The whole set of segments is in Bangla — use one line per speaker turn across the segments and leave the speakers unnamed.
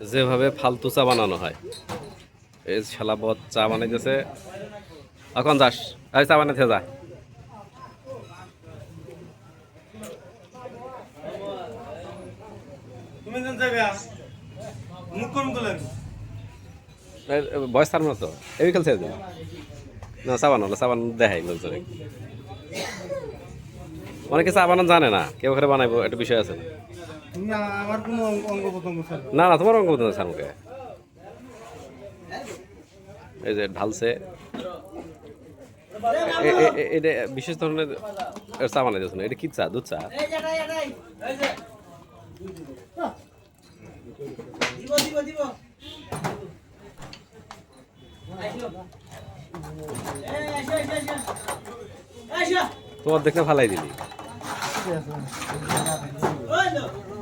যেভাবে ফালতু চা বানানো হয়। এই শালা বদ চা বানাইতেছে। এখন যাস? এই চা বানাইতে যা। বয়স তার মতো। এই খেলছে না চা বানালো চা বানানো দেখাই লোকজনে। অনেকে চা বানানো জানে না। কেউ ঘরে বানাইবো একটা বিষয় আছে
তুমি আমার কোনো অঙ্গ প্রত্যঙ্গ
না। না তোমার অঙ্গ বোঝানো মুখে এই যে ঢালছে। এটা বিশেষ ধরনের চা বানাই দিয়েছে না? এটা কি চা? দুধ চা? তোমার দেখতে ভালাই দিলি।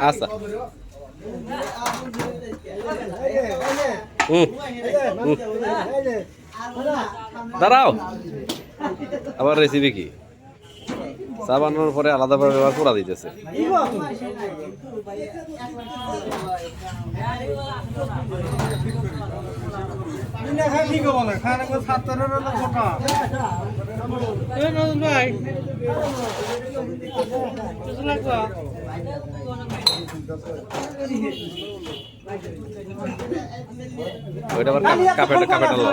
আচ্ছা। হুম। দাঁড়াও। আবার রেসিপি কি? চা বানানোর পরে আলাদাভাবে ব্যবহার পোড়া দিতেছে। ওইটা আবার কাপেটা লাগাবে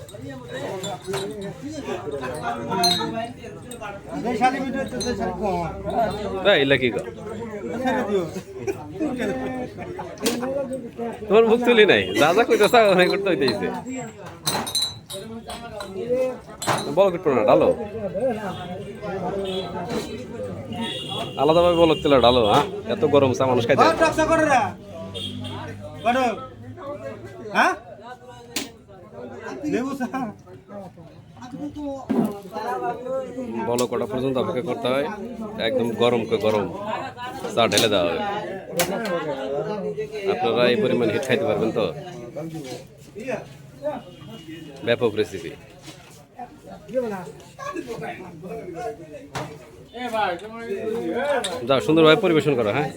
শালি আর কাম করছি শালি শালি দাও দাও দাও
এই কইতা দিতে আসো
এই শালি ভিডিও তো শালি কম
এই ইলা কি কর?
ছেড়ে
তোমার মুখ তুলি নাই। যা কইতেছ, অনেক করতে হইতেছে বলো কিটপো না ডালো আলাদাভাবে বলক তেলে ডালো হ্যাঁ? এত গরম চা মানুষ খাইতে।
হ্যাঁ?
বলো কটা পর্যন্ত অপেক্ষা করতে হয়? একদম গরম কে গরম। চা ঢেলে দেওয়া হবে। আপনারা এই পরিমাণ হিট খাইতে পারবেন তো? ব্যাপক রেসিপি যা সুন্দরভাবে পরিবেশন করো হ্যাঁ।